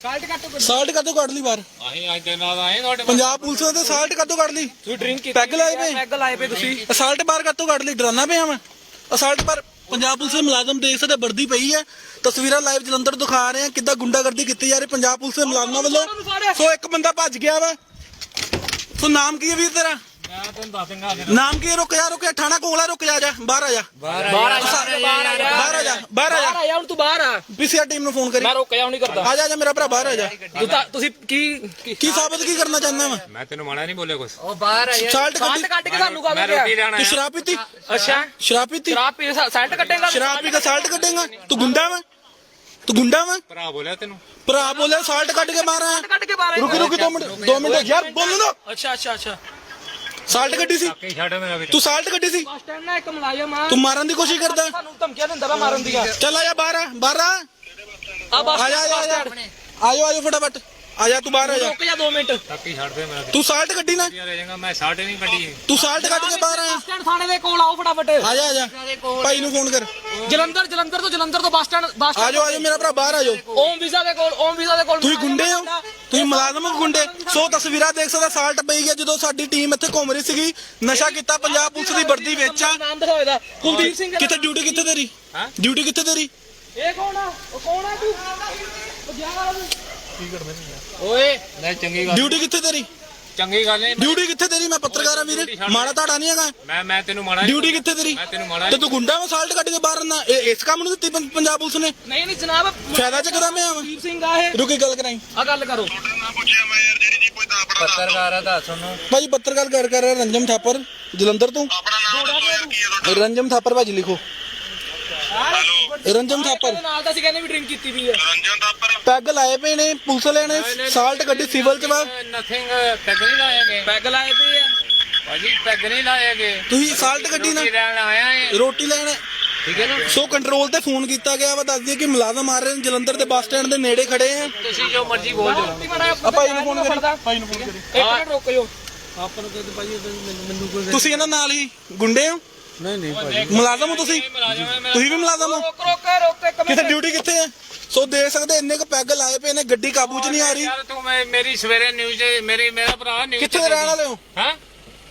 Salt ਕਦੋਂ ਕੱਢ ਲਈ। ਬਾਹਰ? ਅਸੀਂ ਅੱਜ ਦੇ ਨਾਲ ਆਏ ਤੁਹਾਡੇ ਪੰਜਾਬ ਪੁਲਿਸ ਨੇ ਤਾਂ ਸਾਲਟ ਕਦੋਂ ਕੱਢ ਲਈ? ਤੁਸੀਂ ਡਰਿੰਕ ਕੀਤੀ ਪੈਗ ਲਾਏ ਪਏ? ਪੈਗ ਲਾਏ ਪਏ ਤੁਸੀਂ। ਅਸਾਲਟ ਬਾਹਰ ਕਦੋਂ ਕੱਢ ਲਈ? ਡਰਾਨਾ ਪਿਆ ਮੈਂ। ਅਸਾਲਟ ਪਰ ਪੰਜਾਬ ਪੁਲਿਸ ਦੇ ਮੁਲਾਜ਼ਮ ਦੇਖ ਸਕਦੇ ਵਰਦੀ ਪਈ ਹੈ ਤਸਵੀਰਾਂ ਲਾਈਵ ਜਲੰਧਰ ਤੋਂ ਦਿਖਾ ਰਹੇ ਆ ਕਿੱਦਾਂ ਗੁੰਡਾਗਰਦੀ ਕੀਤੀ ਜਾ ਰਹੀ ਪੰਜਾਬ ਪੁਲਿਸ ਦੇ ਮੁਲਾਜ਼ਮਾਂ ਵੱਲੋਂ। ਸੋ ਇੱਕ ਬੰਦਾ ਭੱਜ ਗਿਆ ਵਾ। ਸੋ ਨਾਮ ਕੀ ਹੈ ਵੀਰ ਤੇਰਾ? ਮੈਂ ਤੈਨੂੰ ਦੱਸ ਦਿੰਗਾ ਨਾਮ ਕੀ ਹੈ ਰੁਕ ਜਾ ਰੁਕ ਜਾ ਥਾਣਾ ਕੋਲਾ ਰੁਕ ਜਾ ਜਾ ਬਾਹਰ ਆ ਜਾ ਬਾਹਰ ਆ ਜਾ ਬਾਹਰ ਆ ਜਾ ਬਾਹਰ ਆ ਜਾ ਬਾਹਰ ਆ ਬਾਹਰ ਜਾ ਆ ਜਾ ਹੁਣ ਤੂੰ ਬਾਹਰ ਆ ਪੀਸੀਆਰ ਟੀਮ ਨੂੰ ਫੋਨ ਕਰੀ ਮੈਂ ਰੋਕ ਜਾ ਨਹੀਂ ਕਰਦਾ ਆ ਜਾ ਆ ਜਾ ਮੇਰਾ ਭਰਾ ਬਾਹਰ ਆ ਜਾ ਤੂੰ ਤਾਂ ਤੁਸੀਂ ਕੀ ਕੀ- ਕੀ ਸਾਬਤ ਕੀ ਕਰਨਾ ਚਾਹੁੰਦਾ ਵਾ ਮੈਂ ਤੈਨੂੰ ਮਾੜਾ ਨਹੀਂ ਬੋਲਿਆ ਕੁਛ ਉਹ ਬਾਹਰ ਆ ਯਾਰ ਸਾਲਟ ਕੱਢ ਕੇ ਸਾਨੂੰ ਗੱਲ ਮੈਂ ਰੋਟੀ ਕਿਹਾ ਲੈਣ ਤੂੰ ਸ਼ਰਾਬ ਪੀਤੀ ਅੱਛਾ ਸ਼ਰਾਬ ਪੀਤੀ ਸ਼ਰਾਬ ਪੀ ਸਾਲਟ ਕੱਢੇਗਾ ਸ਼ਰਾਬ ਪੀ ਕੇ ਸਾਲਟ ਕੱਢੇਗਾ ਤੂੰ ਗੁੰਡਾ ਵਾ ਤੂੰ ਗੁੰਡਾ ਵਾ ਭਰਾ ਬੋਲਿਆ ਤੈਨੂੰ ਭਰਾ ਬੋਲਿਆ ਸਾਲਟ ਕੱਢ ਕੇ ਮਾਰਾਂ ਸਾਲਟ ਕੱਢ ਕੇ ਬਾਹਰ ਰੁਕੀ ਰੁਕੀ 2 ਮਿੰਟ 2 ਮਿੰਟ ਯਾਰ ਬੋਲ ਦੋ ਅੱਛਾ ਅੱਛਾ ਅੱਛਾ ਸਾਲਟ ਕੱਢੀ ਸੀ? ਕੀ ਛੱਡ ਮੇਰਾ ਵੀਰ। ਤੂੰ ਸਾਲਟ ਕੱਢੀ ਸੀ? ਬਸ ਸਟੈਂਡ ਨਾ ਇੱਕ ਮਲਾਜ਼ਮ ਆ। ਤੂੰ ਮਾਰਨ ਦੀ ਕੋਸ਼ਿਸ਼ ਕਰਦਾ। ਸਾਨੂੰ ਧਮਕੀਆਂ ਦਿੰਦਾ ਵਾ ਮਾਰਨ ਦੀਆਂ। ਚੱਲ ਆ ਜਾ ਬਾਹਰ ਆ ਬਾਹਰ ਆ। ਆ ਬਸ ਆ ਜਾ ਆ ਜਾ, ਆ ਜਾ। ਆ ਜਾ ਆ ਜਾ ਫਟਾਫਟ। ਆ ਜਾ ਤੂੰ ਬਾਹਰ ਆ ਜਾ। ਰੁਕ ਜਾ 2 ਮਿੰਟ। ਤਾਕੀ ਛੱਡ ਦੇ ਮੇਰਾ। ਤੂੰ ਸਾਲਟ ਕੱਢੀ ਨਾ। ਜਾਏਗਾ ਮੈਂ ਸਾਢੇ ਨਹੀਂ ਕੱਢੀ। ਤੂੰ ਸਾਲਟ ਕੱਢ ਕੇ ਬਾਹਰ ਆ। ਬੱਸ ਸਟੈਂਡ ਥਾਣੇ ਦੇ ਕੋਲ ਆਓ ਫਟਾਫਟ। ਆ ਜਾ ਆ ਜਾ। ਭਾਈ ਨੂੰ ਫੋਨ ਕਰ। ਜਲੰਧਰ ਜਲੰਧਰ ਤੋਂ ਜਲੰਧਰ ਤੋਂ ਬੱਸ ਸਟੈਂਡ ਬੱਸ ਆ ਜਾਓ ਆ ਜਾਓ ਮੇਰਾ ਭਰਾ ਬਾਹਰ ਆ ਜਾਓ ਓਮ ਵੀਜ਼ਾ ਦੇ ਕੋਲ ਓਮ ਵੀਜ਼ਾ ਦੇ ਕੋਲ। ਤੁਸੀਂ ਗੁੰਡੇ ਹੋ? ਤੁਸੀਂ ਮੁਲਾਜ਼ਮ ਹੋ ਗੁੰਡੇ? ਸੋ ਤਸਵੀਰਾਂ ਦੇਖ ਸਕਦੇ ਸਾਲਟ ਪਈ ਹੈ ਜਦੋਂ ਸਾਡੀ ਟੀਮ ਇੱਥੇ ਘੁੰਮ ਰਹੀ ਸੀਗੀ। ਨਸ਼ਾ ਕੀਤਾ ਪੰਜਾਬ ਪੁਲਿਸ ਦੀ ਵਰਦੀ ਵਿੱਚ। ਆ ਨਾਮ ਦਿਖਾਓ ਇਹਦਾ। ਕੁਲਦੀਪ ਸਿੰਘ ਕਿੱਥੇ ਡਿਊਟੀ ਕਿੱਥੇ ਤੇਰੀ? ਹਾਂ? ਡਿਊਟੀ ਕਿੱਥੇ ਤੇਰੀ? ਇਹ ਕੌਣ ਆ? ਉਹ ਕੌਣ ਆ ਤੂੰ? ਉਹ ਗਿਆ ਵਾਲਾ ਤੂੰ। ਓਏ। ਲੈ ਚੰਗੀ ਗੱਲ ਡਿਊਟੀ ਕਿੱਥੇ ਤੇਰੀ? ਚੰਗੀ ਗੱਲ ਨਹੀਂ। ਡਿਊਟੀ ਕਿੱਥੇ ਤੇਰੀ? ਮੈਂ ਪੱਤਰਕਾਰ ਆ ਵੀਰੇ। ਮਾੜਾ ਤੁਹਾਡਾ ਨਹੀਂ ਹੈਗਾ। ਮੈਂ ਮੈਂ ਤੈਨੂੰ ਮਾੜਾ ਡਿਊਟੀ ਕਿੱਥੇ ਤੇਰੀ? ਮੈਂ ਤੈਨੂੰ ਮਾੜਾ ਤੇ ਤੂੰ ਗੁੰਡਾ ਵਾ ਸਾਲਟ ਕੱਢ ਕੇ ਬਾਹਰ ਨਾ ਇਹ ਇਸ ਕੰਮ ਨੂੰ ਦਿੱਤੀ ਪੰ- ਪੰਜਾਬ ਪੁਲਿਸ ਨੇ? ਨਹੀਂ ਨਹੀਂ ਜਨਾਬ। ਫਾਇਦਾ ਚੱਕਦਾ ਮੈਂ ਆਵਾਂ ਕੁਲਦੀਪ ਸਿੰਘ ਆ ਇਹ। ਰੁਕੀ ਗੱਲ ਕਰਾਈ। ਆ ਗੱਲ ਕਰੋ। ਪੱਤਰਕਾਰ ਆ ਦੱਸ ਉਹਨੂੰ। ਭਾਜੀ ਪੱਤਰਕਾਰ ਕਰ ਕਰ ਰਿਹਾ ਰੰਜਮ ਥਾਪਰ। ਜਲੰਧਰ ਤੋਂ। ਰੰਜਮ ਥਾਪਰ ਭਾਜੀ ਲਿਖੋ। ਰੰਜਮ ਥਾਪਰ। ਨਾਲ ਤਾਂ ਅਸੀਂ ਕਹਿੰਦੇ ਵੀ ਡਰਿੰਕ ਕੀਤੀ ਵੀ ਹੈ ਪੈਗ ਲਾਏ ਪਏ ਨੇ ਪੁਲਿਸ ਵਾਲਿਆਂ ਨੇ ਸਾਲਟ ਗੱਡੀ ਸਿਵਲ ਚ ਵਾ ਨਥਿੰਗ ਪੈਗ ਨਹੀਂ ਲਾਏਗੇ ਪੈਗ ਲਾਏ ਪਏ ਆ। ਭਾਜੀ ਪੈਗ ਨਹੀਂ ਲਾਏਗੇ ਤੁਸੀਂ ਸਾਲਟ ਗੱਡੀ ਨਾ। ਰੋਟੀ ਲੈਣ ਆਇਆ ਏ। ਰੋਟੀ ਲੈਣ। ਠੀਕ ਹੈ ਨਾ? ਸੋ ਕੰਟਰੋਲ ਤੇ ਫੋਨ ਕੀਤਾ ਗਿਆ ਵਾ ਦੱਸ ਦਈਏ ਕਿ ਮੁਲਾਜ਼ਮ ਆ ਰਹੇ ਨੇ ਜਲੰਧਰ ਦੇ ਬੱਸ ਸਟੈਂਡ ਦੇ ਨੇੜੇ ਖੜੇ ਆ। ਤੁਸੀਂ ਜੋ ਮਰਜ਼ੀ ਬੋਲ ਜਾਓ ਆ ਭਾਈ ਨੂੰ ਫੋਨ ਕਰੀ ਭਾਈ ਨੂੰ ਫੋਨ ਕਰੀ ਇੱਕ ਮਿੰਟ ਰੁਕ ਜਾਓ। ਤੁਸੀਂ ਇਹਨਾਂ ਨਾਲ ਹੀ ਗੁੰਡੇ ਹੋ? ਨਹੀਂ ਨਹੀਂ ਭਾਈ ਮੁਲਾਜ਼ਮ ਹੋ ਤੁਸੀਂ? ਤੁਸੀਂ ਵੀ ਮੁਲਾਜ਼ਮ ਹੋ? ਰੁਕ ਰੁਕ ਰੁਕ ਇੱਕ ਕਿੱਥੇ ਡਿਊਟੀ ਕਿੱਥੇ ਹੈ? ਸੋ ਦੇਖ ਸਕਦੇ ਇੰਨੇ ਕੁ ਪੈਗ ਲਾਏ ਪਏ ਨੇ ਗੱਡੀ ਕਾਬੂ 'ਚ ਨਹੀਂ ਆ ਰਹੀ। ਯਾਰ ਤੂੰ ਮੈਂ ਮੇਰੀ ਸਵੇਰੇ ਨਿਊਜ਼ ਮੇਰੀ ਮੇਰਾ ਭਰਾ ਨਿਊਜ਼ ਕਿੱਥੇ ਦੇ ਰਹਿਣ ਵਾਲੇ ਹੋ? ਹਾਂ?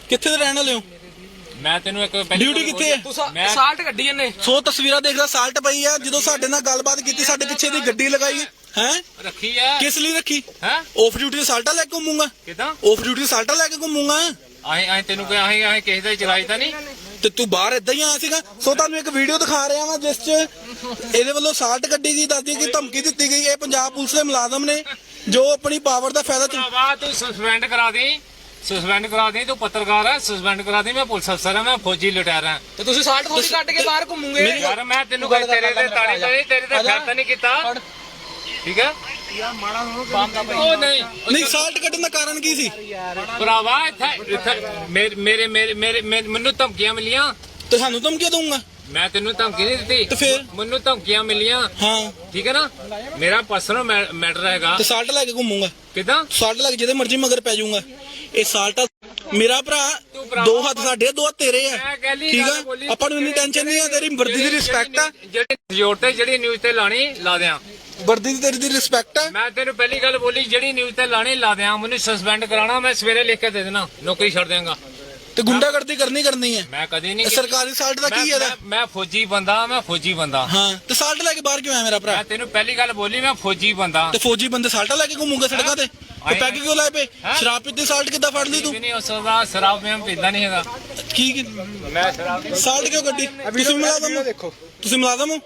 ਕਿੱਥੇ ਦੇ ਰਹਿਣ ਵਾਲੇ ਹੋ? ਮੈਂ ਤੈਨੂੰ ਇੱਕ ਪਹਿਲੀ ਡਿਊਟੀ ਕਿੱਥੇ ਹੈ? ਤੂੰ ਸਾਲਟ ਕੱਢੀ ਇਹਨੇ। ਸੋ ਤਸਵੀਰਾਂ ਦੇਖਦਾ ਸਾਲਟ ਪਈ ਆ। ਜਦੋਂ ਸਾਡੇ ਨਾਲ ਗੱਲਬਾਤ ਕੀਤੀ ਸਾਡੇ ਪਿੱਛੇ ਦੀ ਗੱਡੀ ਲਗਾਈ। ਹੈ? ਰੱਖੀ ਆ। ਕਿਸ ਲਈ ਰੱਖੀ? ਹਾਂ? ਆਫ ਡਿਊਟੀ ਸਾਲਟਾ ਲੈ ਕੇ ਘੁੰਮੂਗਾ। ਕਿਦਾਂ? ਆਫ ਡਿਊਟੀ ਸਾਲਟਾ ਲੈ ਕੇ ਘੁੰਮੂਗਾ। ਅਸੀਂ ਅਸੀਂ ਤੈਨੂੰ ਕਿ ਅਸੀਂ ਅਸੀਂ ਕਿਸੇ ਦਾ ਚਲਾਈ ਤਾਂ ਨਹੀਂ ਤੇ ਤੂੰ ਬਾਹਰ ਇਦਾਂ ਹੀ ਆਇਆ ਸੀਗਾ। ਸੋ ਤੁਹਾਨੂੰ ਇੱਕ ਵੀਡੀਓ ਦਿਖਾ ਰਿਹਾ ਵਾਂ ਜਿਸ 'ਚ ਇਹਦੇ ਵੱਲੋਂ ਸਾਲਟ ਗੱਡੀ ਦੀ ਦੱਸਦੀ ਕਿ ਧਮਕੀ ਦਿੱਤੀ ਗਈ। ਇਹ ਪੰਜਾਬ ਪੁਲਿਸ ਦੇ ਮੁਲਾਜ਼ਮ ਨੇ ਜੋ ਆਪਣੀ ਪਾਵਰ ਦਾ ਫਾਇਦਾ ਚੁੱਕ ਭਰਾਵਾ ਤੂੰ ਸਸਪੈਂਡ ਕਰਾ ਦੇ। ਸਸਪੈਂਡ ਕਰਾ ਦੇ ਤੂੰ ਪੱਤਰਕਾਰ ਆ ਸਸਪੈਂਡ ਕਰਾ ਦੇ। ਮੈਂ ਪੁਲਿਸ ਅਫਸਰ ਆ ਮੈਂ ਫੌਜੀ ਲੁਟਿਆਰਾ ਤੇ ਤੁਸੀਂ ਸਾਲਟ ਥੋੜੀ ਕੱਢ ਕੇ ਬਾਹਰ ਘੁੰਮੂਗੇ। ਯਾਰ ਮੈਂ ਤੈਨੂੰ ਕੋਈ ਤੇਰੇ ਤੇ ਤਾੜੀ ਤਾੜੀ ਤੇਰੇ ਤੇ ਫੈਰ ਤਾਂ ਨਹੀਂ ਕੀਤਾ। ਠੀਕ ਹੈ? ਉਹ ਨਹੀਂ। ਨਹੀਂ ਸਾਲਟ ਕੱਢਣ ਦਾ ਕਾਰਨ ਕੀ ਸੀ? ਭਰਾਵਾ ਇੱਥੇ ਇੱਥੇ ਮੇਰੇ ਮੇਰੇ ਮੇਰੇ ਮੈਨੂੰ ਧਮਕੀਆਂ ਮਿਲੀਆਂ। ਤੇ ਸਾਨੂੰ ਧਮਕੀ ਦਊਂਗਾ? ਮੈਂ ਤੈਨੂੰ ਧਮਕੀ ਨਹੀਂ ਦਿੱਤੀ। ਤੇ ਫਿਰ? ਮੈਨੂੰ ਧਮਕੀਆਂ ਮਿਲੀਆਂ। ਹਾਂ। ਠੀਕ ਹੈ ਨਾ? ਮੇਰਾ ਪਰਸਨਲ ਮੈਟਰ ਹੈਗਾ। ਤੇ ਸਾਲਟ ਲੈ ਕੇ ਘੁੰਮੂਗਾ। ਕਿਦਾਂ? ਸਾਲਟ ਲੈ ਕੇ ਜਿਹਦੇ ਮਰਜ਼ੀ ਮਗਰ ਪੈ ਜਾਊਂਗਾ। ਇਹ ਸਾਲਟ ਮੇਰਾ ਭਰਾ ਦੋ ਹੱਥ ਸਾਡੇ ਦੋ ਹੱਥ ਤੇਰੇ ਆ। ਠੀਕ। ਆ? ਆਪਾਂ ਨੂੰ ਇੰਨੀ ਟੈਨਸ਼ਨ ਨਹੀਂ ਆ ਤੇਰੀ ਵਰਦੀ ਦੀ ਰਿਸਪੈਕਟ ਆ। ਜਿਹੜੀ ਜ਼ੋਰ ਤੇ ਜਿਹੜੀ ਨਿਊਜ਼ ਤੇ ਲਾਣੀ ਲਾ ਦਿਆਂ। ਵਰਦੀ ਦੀ ਤੇਰੀ ਦੀ ਰਿਸਪੈਕਟ ਆ ਮੈਂ ਤੈਨੂੰ ਪਹਿਲੀ ਗੱਲ ਬੋਲੀ ਜਿਹੜੀ ਨਿਊਜ਼ ਤੇ ਲਾਣੀ ਲਾ ਦਿਆਂ ਮੈਨੂੰ ਸਸਪੈਂਡ ਕਰਾਣਾ ਮੈਂ ਸਵੇਰੇ ਲਿਖ ਕੇ ਦੇ ਦੇਣਾ ਨੌਕਰੀ ਛੱਡ ਦਿਆਂਗਾ। ਤੇ ਗੁੰਡਾਗਰਦੀ ਕਰਨੀ ਕਰਨੀ ਹੈ। ਮੈਂ ਕਦੀ ਨਹੀਂ ਇਹ ਸਰਕਾਰੀ ਸਾਲਟ ਦਾ ਕੀ ਮੈਂ- ਇਹਦਾ? ਮੈਂ- ਮੈਂ ਫੌਜੀ ਬੰਦਾ ਮੈਂ ਫੌਜੀ ਬੰਦਾ। ਹਾਂ ਤੇ ਸਾਲਟ ਲੈ ਕੇ ਬਾਹਰ ਕਿਉਂ ਆਇਆ ਮੇਰਾ ਭਰਾ? ਮੈਂ ਤੈਨੂੰ ਪਹਿਲੀ ਗੱਲ ਬੋਲੀ ਮੈਂ ਫੌਜੀ ਬੰਦਾ। ਤੇ ਫੌਜੀ ਬੰਦੇ ਸਾਲਟਾ ਲੈ ਕੇ ਘੁੰਮੂਗੇ ਸੜਕਾਂ ਤੇ? ਤੇ ਪੈਗ ਕਿਉਂ ਲਾਏ ਪਏ? ਹੈਂ? ਸ਼ਰਾਬ ਪੀਤੀ ਸਾਲਟ ਕਿੱਦਾਂ ਫੜ ਲਈ ਤੂੰ? ਵੀ ਨਹੀਂ ਉਸ ਦਾ ਸ਼ਰਾਬ ਮੈਂ ਪੀਂਦਾ ਨਹੀਂ ਹੈਗਾ। ਕੀ ਕੀ- ਮੈਂ ਸ਼ਰਾਬ ਸਾਲਟ ਕਿਉਂ ਗੱਡੀ ਤੁਸੀਂ ਮੁਲਾਜ਼ਮ ਹੋ? ਦੇਖੋ। ਤੁਸੀਂ ਮੁਲਾਜ਼ਮ ਹੋ?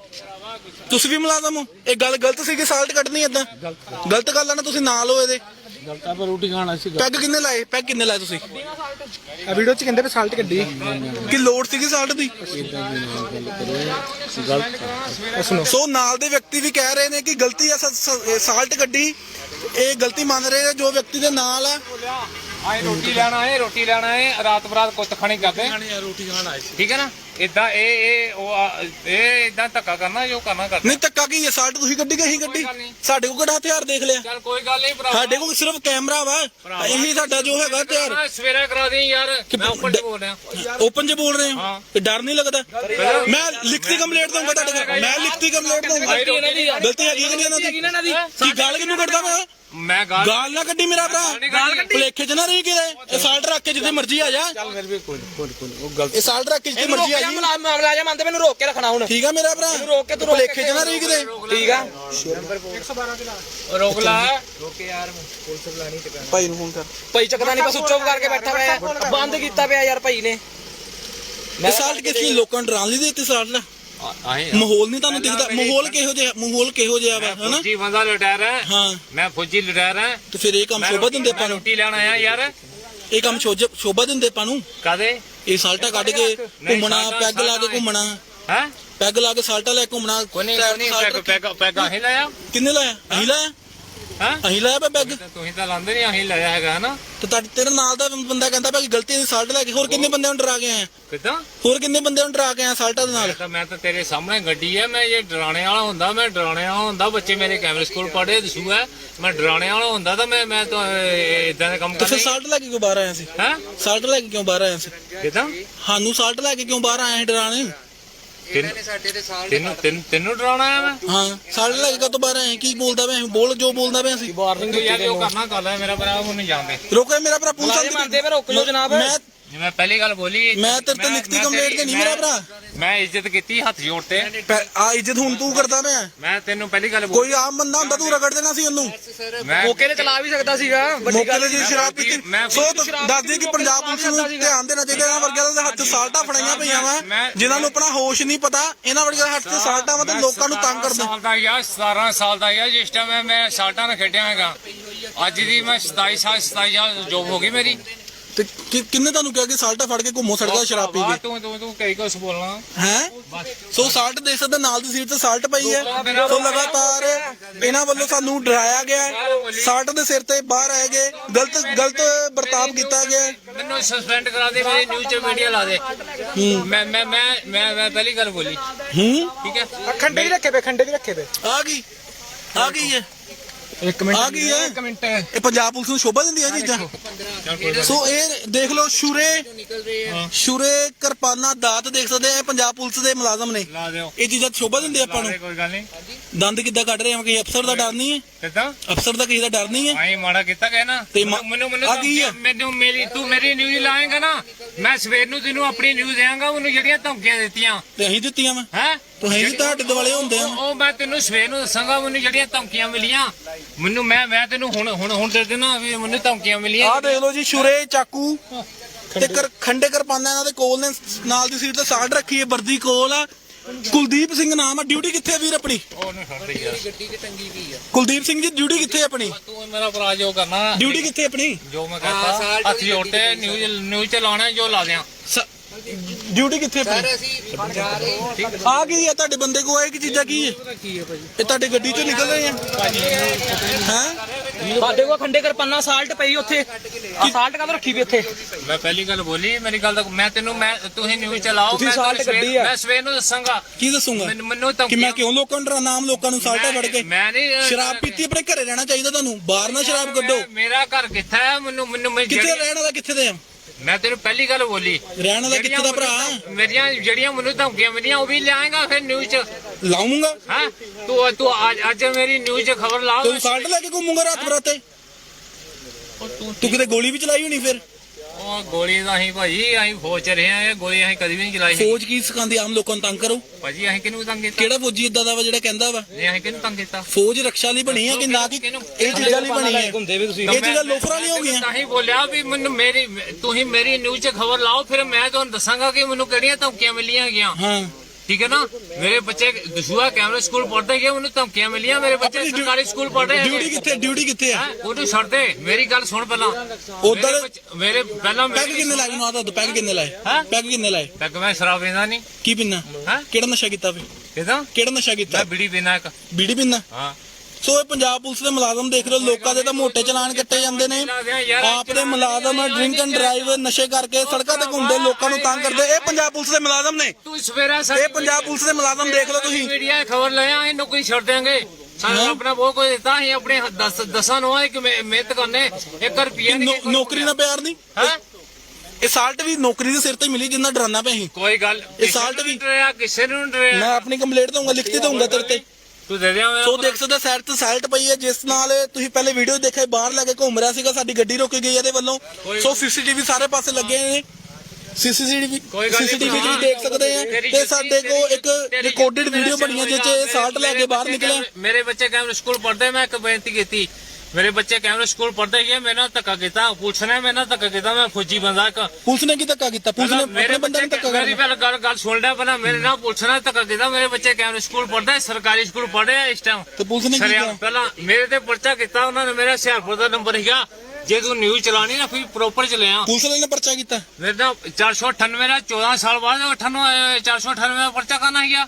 ਤੁਸੀਂ ਵੀ ਮੁਲਾਜ਼ਮ ਹੋ ਇਹ ਗੱਲ ਗਲਤ ਸੀ ਕਿ ਸਾਲਟ ਕੱਢਣੀ ਏਦਾਂ? ਗਲਤ ਗੱਲ ਆ ਨਾ ਤੁਸੀਂ ਨਾਲ ਹੋ ਇਹਦੇ। ਗਲਤਾ ਪਰ ਰੋਟੀ ਖਾਣਾ ਸੀ ਪੈਗ ਕਿੰਨੇ ਲਾਏ? ਪੈਗ ਕਿੰਨੇ ਲਾਏ ਤੁਸੀਂ? ਆ ਵੀਡੀਓ ਚ ਕਹਿੰਦੇ ਵੀ ਸਾਲਟ ਕੱਢੀ। ਕਿ ਲੋੜ ਸੀਗੀ ਸਾਲਟ ਦੀ? ਗਲਤ ਸੁਣੋ ਸੋ ਨਾਲ ਦੇ ਵਿਅਕਤੀ ਵੀ ਕਹਿ ਰਹੇ ਨੇ ਕਿ ਗਲਤੀ ਆ ਸਾਲਟ ਗੱਡੀ ਇਹ ਗਲਤੀ ਮੰਨ ਰਹੇ ਆ ਜੋ ਵਿਅਕਤੀ ਦੇ ਨਾਲ ਆ ਆਏ ਰੋਟੀ ਲੈਣ ਆਏ ਰੋਟੀ ਲੈਣ ਆਏ ਰਾਤ ਬਰਾਤ ਕੁੱਤ ਖਾਣੀ ਕਰਦੇ ਰੋਟੀ ਖਾਣ ਆਏ ਸੀ। ਠੀਕ ਹੈ ਨਾ? ਇਦਾਂ ਇਹ ਇਹ ਉਹ ਆ- ਇਹ ਇਦਾਂ ਧੱਕਾ ਕਰਨਾ ਜੋ ਕਰਨਾ ਕਰਨਾ। ਨਹੀਂ ਧੱਕਾ ਕੀ ਅਸਾਲਟ ਤੁਸੀਂ ਗੱਡੀ ਕਿ ਅਸੀਂ ਗੱਡੀ? ਗੱਲ ਨਹੀਂ। ਸਾਡੇ ਕੋਲ ਕਿਹੜਾ ਹਥਿਆਰ ਦੇਖ ਲਿਆ? ਚੱਲ ਕੋਈ ਗੱਲ ਨਹੀਂ ਭਰਾ ਸਾਡੇ ਕੋਲ ਸਿਰਫ ਕੈਮਰਾ ਵਾ। ਇਹੀ ਸਾਡਾ ਜੋ ਹੈਗਾ ਹਥਿਆਰ। ਸਵੇਰੇ ਕਰਾ ਦੇ ਯਾਰ। ਮੈਂ ਉੱਪਰ ਚ ਬੋਲ ਰਿਹਾ। ਓਪਨ 'ਚ ਬੋਲ ਰਹੇ ਹੋ? ਹਾਂ। ਤੇ ਡਰ ਨਹੀਂ ਲੱਗਦਾ? ਮੈਂ ਲਿਖਤੀ ਕੰਪਲੇਂਟ ਦਊਂਗਾ ਤੁਹਾਡੇ ਕੋਲ। ਮੈਂ ਲਿਖਤੀ ਕੰਪਲੇਂਟ ਦਊਂਗਾ। ਗਲਤੀ ਹੈਗੀ ਕਿ ਨਹੀਂ ਇਹਨਾਂ ਦੀ? ਇਹਨਾਂ ਦੀ। ਕੀ ਗਾਲ ਕਿਹਨੂੰ ਕੱਢਦਾ ਮੈਂ ਮੈਂ ਗੱਲ ਗਾਲ ਨਾ ਕੱਢੀ ਮੇਰਾ ਭਰਾ। ਗਾਲ ਕੱਢੀ। ਭੁਲੇਖੇ 'ਚ ਨਾ ਰਹੀ ਕਿਤੇ। ਇਹ ਸਾਲਟ ਰੱਖ ਕੇ ਜਿੱਥੇ ਮਰਜ਼ੀ ਆ ਜਾ। ਚੱਲ ਫਿਰ ਵੀ ਕੋਈ ਕੋਈ ਕੋਈ ਉਹ ਗਲਤ ਇਹ ਸਾਲਟ ਰੱਖ ਕੇ ਜਿੱਥੇ ਮਰਜ਼ੀ ਰੋਕ ਆ ਜਾ। ਜੀ ਮਲਾ ਮਾਮਲਾ ਜਾ ਮੰਨਦੇ ਮੈਨੂੰ ਰੋਕ ਕੇ ਰੱਖਣਾ ਹੁਣ। ਠੀਕ ਆ ਮੇਰਾ ਭਰਾ। ਰੋਕ ਕੇ ਤੂੰ ਰੋਕ ਭੁਲੇਖੇ 'ਚ ਨਾ ਰਹੀ ਕਿਤੇ। ਠੀਕ ਆ? ਰੋਕ ਲਾ। ਭਾਈ ਨੂੰ ਫੋਨ ਕਰ। ਭਾਈ ਚੱਕਦਾ ਨਹੀਂ ਬਸ ਉੱਚੋ ਕਰਕੇ ਬੈਠਾ। ਬੰਦ ਕੀਤਾ ਪਿਆ ਯਾਰ ਭਾਈ ਨੇ। ਇਹ ਸਾਲਟ ਕਿਸ ਲਈ ਲੋਕਾਂ ਨੂੰ ਡਰਾਉਣ ਲਈ ਦਿੱਤੀ ਸਾਲਟ ਦਾ ਆਹੀਂ ਮਾਹੌਲ ਨਹੀਂ ਤੁਹਾਨੂੰ ਦਿਖਦਾ? ਮਾਹੌਲ ਕਿਹੋ ਜਿਹਾ ਮਾਹੌਲ ਕਿਹੋ ਜਿਹਾ ਵਾ ਹਨਾ? ਫੌਜੀ ਬੰਦਾ ਲਟਾਇਰ ਹੈ ਹਾਂ। ਮੈਂ ਫੌਜੀ ਲਟਾਇਰ ਹੈ ਤੇ ਫਿਰ ਇਹ ਕੰਮ ਸ਼ੋਭਾ ਦਿੰਦੇ ਆਪਾਂ ਨੂੰ? ਰੋਟੀ ਲੈਣ ਆਇਆ ਯਾਰ। ਇਹ ਕੰਮ ਸ਼ੋਭਾ ਦਿੰਦੇ ਆਪਾਂ ਨੂੰ? ਕਾਦੇ ਇਹ ਸਾਲਟਾ ਕੱਢ ਕੇ ਘੁੰਮਣਾ ਪੈਗ ਲਾ ਕੇ ਘੁੰਮਣਾ। ਹੈ? ਪੈਗ ਲਾ ਕੇ ਸਾਲਟਾ ਲੈ ਕੇ ਘੁੰਮਣਾ। ਤੇ ਸਾਲਟ ਪੈਗ ਪੈਗ ਪੈਗ ਆਹੀਂ ਲਾਇਆ? ਕਿੰਨੇ ਲਾਇਆ? ਅਸੀਂ ਲਾਇਆ? ਹੈ? ਅਸੀਂ ਲਾਇਆ ਪਿਆ ਪੈਗ ਤੁਸੀਂ ਤਾਂ ਲਾਂਦੇ ਨਹੀਂ ਆਹੀਂ ਲਾਇਆ ਹੈਗਾ ਨਾ ਤੇ ਤੁਹਾਡੇ ਤੇਰੇ ਨਾਲ ਦਾ ਬੰਦਾ ਕਹਿੰਦਾ ਪਿਆ ਕਿ ਗਲਤੀ ਦੀ ਸਾਲਟ ਲੈ ਕੇ ਹੋਰ ਕਿੰਨੇ ਬੰਦਿਆਂ ਨੂੰ ਡਰਾ ਕੇ ਆਏ ਆ ਕਿਦਾਂ? ਹੋਰ ਕਿੰਨੇ ਬੰਦਿਆਂ ਨੂੰ ਡਰਾ ਕੇ ਆਏ ਆ ਸਾਲਟਾ ਦੇ ਨਾਲ? ਤਾਂ ਮੈਂ ਤਾਂ ਤੇਰੇ ਸਾਹਮਣੇ ਗੱਡੀ ਹੈ ਮੈਂ ਇਹ ਡਰਾਣੇ ਵਾਲਾ ਹੁੰਦਾ ਮੈਂ ਡਰਾਣੇ ਵਾਲਾ ਹੁੰਦਾ ਬੱਚੇ ਮੇਰੇ ਕੈਮਰੇ ਸਕੂਲ ਪੜ੍ਹੇ ਦਸੂ ਹੈ ਮੈਂ ਡਰਾਣੇ ਵਾਲਾ ਹੁੰਦਾ ਤਾਂ ਮੈਂ ਮੈਂ ਤਾਂ ਇਦਾਂ ਦੇ ਕੰਮ ਤੇ ਫਿਰ ਸਾਲਟ ਲੈ ਕੇ ਕਿਉਂ ਬਾਹਰ ਆਏ ਸੀ? ਹੈ? ਸਾਲਟ ਲੈ ਕੇ ਕਿਉਂ ਬਾਹਰ ਆਏ ਸੀ? ਕਿਦਾਂ? ਸਾਨੂੰ ਸਾਲਟ ਲੈ ਕੇ ਕਿਉਂ ਬਾਹਰ ਆਏ ਸੀ ਡਰਾਣੇ? ਤੈਨੂੰ ਤੈਨੂੰ ਤੈਨੂੰ ਡਰਾਉਣਾ ਹੈ ਮੈਂ? ਹਾਂ ਸਾਲਟ ਲੈ ਕੇ ਕਦੋਂ ਬਾਹਰ ਆਏ ਕੀ ਬੋਲਦਾ ਪਿਆ? ਸੀ? ਬੋਲ ਜੋ ਬੋਲਦਾ ਪਿਆ ਸੀ। ਵਾਰਨਿੰਗ ਤੂੰ ਯਾਰ ਜੋ ਕਰਨਾ ਕਰ ਲੈ ਮੇਰਾ ਭਰਾ ਉਹਨੂੰ ਜਾਣਦੇ। ਰੋਕੋ ਇਹ ਮੇਰਾ ਭਰਾ ਪੁਲਿਸ ਆਂਦੇ ਵੇ ਰੋਕ ਲਓ ਜਨਾਬ। ਮੈਂ ਮੈਂ ਪਹਿਲੀ ਗੱਲ ਬੋਲੀ ਮੈਂ ਤੇਰੇ ਤੇ ਮੈਂ- ਲਿਖਤੀ ਮੈਂ ਕੰਪਲੇਂਟ ਤੇਰੀ- ਦੇਣੀ ਮੇਰਾ ਮੈਂ- ਭਰਾ। ਮੈਂ ਇੱਜ਼ਤ ਕੀਤੀ ਹੱਥ ਜੋੜ ਤੇ। ਆ ਇੱਜ਼ਤ ਹੁਣ ਤੂੰ ਕਰਦਾ ਪਿਆ। ਮੈਂ ਤੈਨੂੰ ਪਹਿਲੀ ਗੱਲ ਬੋਲੀ। ਕੋਈ ਆਮ ਬੰਦਾ ਹੁੰਦਾ ਤੂੰ ਰਗੜ ਦੇਣਾ ਸੀ ਉਹਨੂੰ। ਮੈਂ ਮੌਕੇ ਤੇ ਚਲਾ ਵੀ ਸਕਦਾ ਸੀਗਾ ਵੱਡੀ ਮੌਕੇ ਗੱਲ ਤੇ ਜੇ ਸ਼ਰਾਬ ਪੀਤੀ ਮੈਂ- ਸੋ ਦੱਸਦੀ ਕਿ ਪੰਜਾਬ ਪੁਲਿਸ ਨੂੰ ਧਿਆਨ ਦੇਣਾ ਚਾਹੀਦਾ ਇਹਨਾਂ ਵਰਗਿਆਂ ਦੇ ਹੱਥ 'ਚ ਸਾਲਟਾਂ ਫੜਾਈਆਂ ਪਈਆਂ ਵਾ। ਮੈਂ- ਜਿਨ੍ਹਾਂ ਨੂੰ ਆਪਣਾ ਹੋਸ਼ ਨਹੀਂ ਪਤਾ ਇਹਨਾਂ ਵਰਗਿਆਂ ਦੇ ਹੱਥ 'ਚ ਸਾਲਟਾਂ ਵਾ ਤੇ ਲੋਕਾਂ ਨੂੰ ਤੰਗ ਕਰਦੇ। ਸਾਲ ਦਾ ਯਾਰ 17 ਸਾਲ ਦਾ ਯਾਰ ਜਿਸ ਟਾਈਮ ਮੈਂ- ਮੈਂ ਸਾਲਟਾਂ ਨਾਲ ਖੇਡਿਆ ਹੈਗਾ। ਅੱਜ ਦੀ ਮੈਂ 27 ਸਾਲ 27 ਸਾਲ ਜੋਬ ਹੋ ਗਈ ਮੇਰੀ। ਤੇ ਕਿ- ਕਿੰਨੇ ਤੁਹਾਨੂੰ ਕਿਹਾ ਕਿ ਸਾਲਟਾਂ ਫੜ ਕੇ ਘੁੰਮੋ ਸੜਕਾਂ 'ਤੇ ਸ਼ਰਾਬ ਪੀ ਵਾਹ, ਕੇ ਤੂੰ ਤੂੰ ਤੂੰ ਕਈ ਕੁਛ ਬੋਲਣਾ। ਹੈ? ਸੋ ਸਾਲਟ ਦੇ ਸਕਦੇ ਨਾਲ ਦੀ ਸੀਟ ਤੇ ਸਾਲਟ ਪਈ ਹੈ। ਸੋ ਲਗਾਤਾਰ ਇਹਨਾਂ ਵੱਲੋਂ ਸਾਨੂੰ ਡਰਾਇਆ ਗਿਆ ਹੈ। ਸਾਲਟ ਦੇ ਸਿਰ ਤੇ ਬਾਹਰ ਆਏ ਗਏ। ਗਲਤ ਗਲਤ ਵਰਤਾਵ ਕੀਤਾ ਗਿਆ ਹੈ। ਮੈਨੂੰ ਸਸਪੈਂਡ ਕਰਾ ਦੇ ਮੇਰੇ ਨਿਊਜ਼ ਚ ਮੀਡੀਆ ਲਾ ਦੇ। ਮੈਂ ਮੈਂ ਮੈਂ ਮੈਂ ਮੈਂ ਪਹਿਲੀ ਗੱਲ ਬੋਲੀ। ਹੂੰ? ਠੀਕ ਹੈ? ਖੰਡੇ ਵੀ ਰੱਖੇ ਪਏ ਖੰਡੇ ਵੀ ਰੱਖੇ ਪਏ। ਆ ਗਈ। ਆ ਗਈ ਹੈ। ਇੱਕ ਮਿੰਟ ਆ ਗਈ ਹੈ? ਇੱਕ ਮਿੰਟ। ਇਹ ਪੰਜਾਬ ਪੁਲਿਸ ਨੂੰ ਸ਼ੋਭਾ ਦਿੰਦੀ ਹੈ ਚੀਜ਼ਾਂ? ਸੋ ਇਹ ਦੇਖ ਲਓ ਸ਼ੂਰੇ ਸ਼ੂਰੇ ਕਿਰਪਾਨਾ ਦਾਤ ਦੇਖ ਸਕਦੇ ਆ ਇਹ ਪੰਜਾਬ ਪੁਲਿਸ ਦੇ ਮੁਲਾਜ਼ਮ ਨੇ। ਇਹ ਚੀਜ਼ਾਂ ਸ਼ੋਭਾ ਦਿੰਦੇ ਆਪਾਂ ਨੂੰ। ਕੋਈ ਗੱਲ ਨਹੀਂ। ਦੰਦ ਕਿੱਦਾਂ ਕੱਢ ਰਹੇ ਆ? ਕਿ ਅਫਸਰ ਦਾ ਡਰ ਨਹੀਂ ਹੈ? ਕਿਦਾਂ? ਅਫਸਰ ਦਾ ਕਿਸੇ ਦਾ ਡਰ ਨਹੀਂ ਹੈ? ਆਈ ਮਾੜਾ ਕੀਤਾ ਗਏ ਨਾ। ਤੇ ਮਾ- ਮੈਨੂੰ ਮੈਨੂੰ। ਮੈਨੂੰ ਮੇਰੀ ਤੂੰ ਮੇਰੀ ਨਿਊਜ਼ ਲਾਏਗਾ ਨਾ। ਮੈਂ ਸਵੇਰ ਨੂੰ ਤੈਨੂੰ ਆਪਣੀ ਨਿਊਜ਼ ਦੇਵਾਂਗਾ ਉਹਨੂੰ ਜਿਹੜੀਆਂ ਧਮਕੀਆਂ ਦਿੱਤੀਆਂ। ਤੇ ਅਸੀਂ ਦਿੱਤੀਆਂ ਵਾ। ਹੈ? ਤੁਸੀਂ ਵੀ ਤੁਹਾਡੇ ਦੁਆਲੇ ਹੁੰਦੇ ਆ। ਉਹ ਮੈਂ ਤੈਨੂੰ ਸਵੇਰ ਨੂੰ ਦੱਸਾਂਗਾ ਮੈਨੂੰ ਜਿਹੜੀਆਂ ਧਮਕੀਆਂ ਮਿਲੀਆਂ ਮੈਨੂੰ ਮੈਂ ਮੈਂ ਤੈਨੂੰ ਹੁਣ ਹੁਣ ਹੁਣ ਦੇ ਦੇਣਾ ਵੀ ਮੈਨੂੰ ਧਮਕੀਆਂ ਮਿਲੀਆਂ। ਆਹ ਦੇਖ ਲਓ ਜੀ ਸ਼ੂਰੇ ਚਾਕੂ ਤੇ ਕਰ ਖੰਡੇ ਕਿਰਪਾਨਾ ਇਹਨਾਂ ਦੇ ਕੋਲ ਨੇ ਨਾਲ ਦੀ ਸੀਟ ਤੇ ਸਾੜ ਰੱਖੀ ਹੈ ਵਰਦੀ ਕੋਲ ਆ। ਕੁਲਦੀਪ ਸਿੰਘ ਨਾਮ ਆ ਡਿਊਟੀ ਕਿੱਥੇ ਆ ਵੀਰ ਆਪਣੀ? ਉਹ ਨਹੀਂ ਛੱਡਦੇ ਯਾਰ। ਕੁਲਦੀਪ ਸਿੰਘ ਜੀ ਡਿਊਟੀ ਕਿੱਥੇ ਆ ਆਪਣੀ? ਤੂੰ ਮੇਰਾ ਭਰਾ ਜੋ ਕਰਨਾ। ਡਿਊਟੀ ਕਿੱਥੇ ਆਪਣੀ? ਜੋ ਮੈਂ ਕਹਤਾ ਹੱਥ ਜੋੜ ਤੇ ਨਿਊਜ਼ ਨਿਊਜ਼ ਚ ਲਾਉਣਾ ਜੋ ਲਾ ਦਿਆਂ। ਡਿਊਟੀ ਕਿੱਥੇ ਆਪਣੀ ਆ ਗਈ ਆ ਤੁਹਾਡੇ ਬੰਦੇ ਕੋ ਆਏ ਕੀ ਚੀਜ਼ਾਂ ਕੀ ਹੈ? ਇਹ ਤੁਹਾਡੇ ਗੱਡੀ ਚੋਂ ਨਿਕਲ ਰਹੇ ਆ? ਹੈ? ਸਾਡੇ ਕੋਲ ਖੰਡੇ ਕਰਪੰਨਾ ਸਾਲਟ ਪਈ ਉੱਥੇ। ਆ ਸਾਲਟ ਕਦੋਂ ਰੱਖੀ ਵੀ ਉੱਥੇ? ਮੈਂ ਪਹਿਲੀ ਗੱਲ ਬੋਲੀ ਮੇਰੀ ਗੱਲ ਤਾਂ ਮੈਂ ਤੈਨੂੰ ਮੈਂ ਤੁਸੀਂ ਨਿਊਜ਼ ਚਲਾਓ ਤੁਸੀਂ ਮੈਂ ਕੱਢੀ ਸਵੇਰ ਆ। ਮੈਂ ਸਵੇਰ ਨੂੰ ਦੱਸਾਂਗਾ। ਕੀ ਦੱਸੂਗਾ? ਮੈਨੂੰ ਮੈਨੂੰ ਤਾਂ ਕਿ ਮੈਂ ਕਿਉਂ ਲੋਕਾਂ ਨੂੰ ਡਰਾ ਨਾਮ ਲੋਕਾਂ ਨੂੰ ਸਾਲਟਾ ਫੜ ਕੇ। ਮੈਂ ਨਹੀਂ ਅਹ, ਸ਼ਰਾਬ ਪੀਤੀ ਆਪਣੇ ਘਰੇ ਰਹਿਣਾ ਚਾਹੀਦਾ ਤੁਹਾਨੂੰ। ਬਾਹਰ ਨਾ ਸ਼ਰਾਬ ਕੱਢੋ। ਮੇਰਾ ਘਰ ਕਿੱਥੇ ਹੈ? ਮੈਨੂੰ ਮੈਨੂੰ ਮੈਂ ਕਿੱਥੇ ਜਿਹੜੀ- ਰਹਿਣ ਵਾਲਾ ਕਿੱਥੇ ਦੇ ਆ? ਮੈਂ ਤੈਨੂੰ ਪਹਿਲੀ ਗੱਲ ਬੋਲੀ। ਰਹਿਣ ਵਾਲਾ ਕਿੱਥੇ ਦਾ ਭਰਾ? ਮੇਰੀਆਂ ਜਿਹੜੀਆਂ ਮੈਨੂੰ ਧਮਕੀਆਂ ਮਿਲੀਆਂ ਉਹ ਵੀ ਲਿਆਏਗਾ ਫਿਰ ਨਿਊਜ਼ ਚ। ਲਾਉਂਗਾ? ਹਾਂ? ਤੂੰ ਤੂੰ ਅੱਜ ਅੱਜ ਮੇਰੀ ਨਿਊਜ਼ 'ਚ ਖਬਰ ਲਾ। ਤੂੰ ਸਾਲਟ ਲੈ ਕੇ ਘੁੰਮੂਗਾ ਰਾਤ ਬਰਾਤੇ ਤੂੰ ਕਿਤੇ ਗੋਲੀ ਵੀ ਚਲਾਈ ਹੋਣੀ ਫਿਰ? ਉਹ ਗੋਲੀ ਦਾ ਅਸੀਂ ਭਾਜੀ ਅਸੀਂ ਫੌਜ ਚ ਰਹੇ ਆ ਇਹ ਗੋਲੀ ਅਸੀਂ ਕਦੀ ਵੀ ਨਹੀਂ ਚਲਾਈ ਫੌਜ ਕੀ ਸਿਖਾਉਂਦੀ ਆਮ ਲੋਕਾਂ ਨੂੰ ਤੰਗ ਕਰੋ? ਭਾਜੀ ਅਸੀਂ ਕਿਹਨੂੰ ਤੰਗ ਕੀਤਾ? ਕਿਹੜਾ ਫੌਜੀ ਇਦਾਂ ਦਾ ਵਾ ਜਿਹੜਾ ਕਹਿੰਦਾ ਵਾ? ਨਹੀਂ ਅਸੀਂ ਕਿਹਨੂੰ ਤੰਗ ਕੀਤਾ? ਫੌਜ ਰਕਸ਼ਾ ਲਈ ਬਣੀ ਹੈ ਕਿ ਨਾ ਕਿ ਇਹ ਚੀਜ਼ਾਂ ਲਈ ਬਣੀ ਹੈ ਘੁੰਮਦੇ ਵੀ ਤੁਸੀਂ ਇਹ ਚੀਜ਼ਾਂ ਲੋਫਰਾਂ ਲਈ ਹੋ ਗਈਆਂ। ਤਾਂ ਹੀ ਬੋਲਿਆ ਵੀ ਮੈਨੂੰ ਮੇਰੀ ਤੁਸੀਂ ਮੇਰੀ ਨਿਊਜ਼ 'ਚ ਖਬਰ ਲਾਓ ਫਿਰ ਮੈਂ ਤੁਹਾਨੂੰ ਦੱਸਾਂਗਾ ਕਿ ਮੈਨੂੰ ਕਿਹੜੀਆਂ ਧਮਕੀਆਂ ਮਿਲੀਆਂ ਹੈਗੀਆਂ। ਹਾਂ। ਠੀਕ ਹੈ ਨਾ? ਮੇਰੇ ਬੱਚੇ ਦਸੂਆ ਕੈਮਰੇ ਸਕੂਲ ਪੜ੍ਹਦੇ ਹੈਗੇ ਮੈਨੂੰ ਧਮਕੀਆਂ ਮਿਲੀਆਂ ਮੇਰੇ ਬੱਚੇ ਸਰਕਾਰੀ ਸਕੂਲ ਪੜ੍ਹਦੇ ਡਿਊਟੀ ਹੈਗੇ। ਕਿੱਥੇ ਡਿਊਟੀ ਕਿੱਥੇ ਆ ਹੈਂ? ਉਹਨੂੰ ਛੱਡ ਦੇ ਮੇਰੀ ਗੱਲ ਸੁਣ ਪਹਿਲਾਂ। ਉਧਰ ਮੇਰੇ ਬੱਚੇ- ਮੇਰੇ ਪਹਿਲਾਂ ਪੈਗ ਕਿੰਨੇ ਲਾਏ ਨੂੰ ਆਦਾ ਪੈਗ ਕਿੰਨੇ ਲਾਏ? ਹੈਂ? ਪੈਗ ਕਿੰਨੇ ਲਾਏ? ਤੱਕ ਮੈਂ ਸ਼ਰਾਬ ਪੀਂਦਾ ਨਹੀਂ ਕੀ ਹਾਂ? ਕਿਹੜਾ ਨਸ਼ਾ ਕੀਤਾ ਫੇ ਕਿਦਾਂ ਕਿਹੜਾ ਨਸ਼ਾ ਕੀਤਾ? ਮੈਂ ਬੀੜੀ ਪੀਣਾ ਇੱਕ। ਬੀੜੀ ਪੀਣਾ ਹਾਂ। ਸੋ ਇਹ ਪੰਜਾਬ ਪੁਲਿਸ ਦੇ ਮੁਲਾਜ਼ਮ ਦੇਖ ਰਹੇ ਹੋ ਲੋਕਾਂ ਦੇ ਤਾਂ ਮੋٹے ਚਲਾਨ ਕੱਟੇ ਜਾਂਦੇ ਨੇ। ਆਪ ਦੇ ਮੁਲਾਜ਼ਮ ਡਰਿੰਕ ਐਂਡ ਡਰਾਈਵ ਨਸ਼ੇ ਕਰਕੇ ਸੜਕਾਂ ਤੇ ਘੁੰਮਦੇ ਲੋਕਾਂ ਨੂੰ ਤੰਗ ਕਰਦੇ। ਇਹ ਪੰਜਾਬ ਪੁਲਿਸ ਦੇ ਮੁਲਾਜ਼ਮ ਨੇ। ਤੂੰ ਸਵੇਰਾ ਇਹ ਪੰਜਾਬ ਪੁਲਿਸ ਦੇ ਮੁਲਾਜ਼ਮ ਦੇਖ ਲਓ ਤੁਸੀਂ। ਮੀਡੀਆ ਖਬਰ ਲਿਆ ਇਹ ਨੌਕਰੀ ਛੱਡ ਦਿਆਂਗੇ। ਸਾਨੂੰ ਆਪਣਾ ਬਹੁਤ ਕੁਝ ਦਿੱਤਾ ਅਸੀਂ ਆਪਣੇ ਦਸ ਦਸਾਂ ਨੂੰ ਇੱਕ ਮਿਹ- ਮਿਹਨਤ ਕਰਨੇ 1 ਰੁਪਿਆ ਨੌਕਰੀ ਨਾਲ ਪਿਆਰ ਨਹੀਂ? ਹਾਂ? ਇਹ ਸਾਲਟ ਵੀ ਨੌਕਰੀ ਦੇ ਸਿਰ ਤੇ ਮਿਲੀ ਜਿੰਨਾ ਡਰਾਨਾ ਪਿਆ ਸੀ। ਕੋਈ ਗੱਲ ਇਹ ਸਾਲਟ ਵੀ- ਡਰਿਆ ਕਿਸੇ ਨੂੰ ਨੀ ਡਰਿਆ। ਮੈਂ ਆਪਣੀ ਕੰਪਲੇਂਟ ਦਊਂਗਾ ਲਿਖਤੀ ਦਊਂਗਾ ਤੇਰੇ ਤੇ। ਤੂੰ ਦੇ ਦਿਆਂ ਸੋ ਦੇਖ ਸਕਦੇ ਸਾਈਡ ਤੇ ਸਾਲਟ ਪਈ ਹੈ ਜਿਸ ਨਾਲ ਤੁਸੀਂ ਪਹਿਲੇ ਵੀਡੀਓ ਦੇਖਿਆ ਬਾਹਰ ਲੈ ਕੇ ਘੁੰਮ ਰਿਹਾ ਸੀਗਾ ਸਾਡੀ ਗੱਡੀ ਰੋਕੀ ਗਈ ਇਹਦੇ ਵੱਲੋਂ। ਸੋ ਸੀਸੀਟੀਵੀ ਸਾਰੇ ਪਾਸੇ ਲੱਗੇ ਨੇ। ਸੀਸੀਟੀਵੀ ਸੀਸੀਟੀਵੀ ਵੀ ਦੇਖ ਸਕਦੇ ਆ। ਤੇ ਸਾਡੇ ਕੋਲ ਇੱਕ ਰਿਕਾਰਡਡ ਵੀਡੀਓ ਬਣੀ ਹੈ ਜਿਸ 'ਚ ਸਾਲਟ ਲੈ ਕੇ ਬਾਹਰ ਨਿਕਲਿਆ। ਮੇਰੇ ਬੱਚੇ ਕੈਮਰੇ ਸਕੂਲ ਪੜ੍ਹਦੇ ਮੈਂ ਇੱਕ ਬੇਨਤੀ ਕੀਤੀ। ਮੇਰੇ ਬੱਚੇ ਕੈਮਰੇ ਸਕੂਲ ਪੜ੍ਹਦੇ ਹੀ ਮੇਰੇ ਨਾਲ ਧੱਕਾ ਕੀਤਾ ਪੁਲਿਸ ਨੇ ਮੇਰੇ ਨਾਲ ਧੱਕਾ ਕੀਤਾ ਮੈਂ ਫੌਜੀ ਬੰਦਾ ਇੱਕ। ਪੁਲਿਸ ਨੇ ਕੀ ਧੱਕਾ ਕੀਤਾ? ਪੁਲਿਸ ਨੇ ਮੇਰੇ ਬੰਦੇ ਬੱਚੇ ਨੂੰ ਧੱਕਾ ਮੇਰੀ ਪਹਿਲਾਂ ਗੱਲ ਗੱਲ ਸੁਣ ਲੈ ਪਹਿਲਾਂ ਮੇਰੇ ਨਾਲ ਪੁਲਿਸ ਨੇ ਧੱਕਾ ਕੀਤਾ ਮੇਰੇ ਬੱਚੇ ਕੈਮਰੇ ਸਕੂਲ ਪੜ੍ਹਦੇ ਸਰਕਾਰੀ ਸਕੂਲ ਪੜ੍ਹਦੇ ਆ ਇਸ ਟਾਈਮ ਤੇ ਪੁਲਿਸ ਨੇ ਕੀ ਕੀਤਾ ਪਹਿਲਾਂ ਮੇਰੇ ਤੇ ਪਰਚਾ ਕੀਤਾ ਉਹਨਾਂ ਨੇ ਮੇਰਾ ਹੁਸ਼ਿਆਰਪੁਰ ਦਾ ਨੰਬਰ ਸੀਗਾ। ਜੇ ਤੂੰ ਨਿਊਜ਼ ਚਲਾਣੀ ਨਾ ਫਿਰ ਪ੍ਰੋਪਰ ਚਲਿਆ ਪੁਲਿਸ ਵਾਲੇ ਨੇ ਪਰਚਾ ਕੀਤਾ? ਮੇਰੇ ਨਾਲ 498 ਦਾ 14 ਸਾਲ ਬਾਅਦ 98 498 ਦਾ ਪਰਚਾ ਕਰਨਾ ਸੀਗਾ।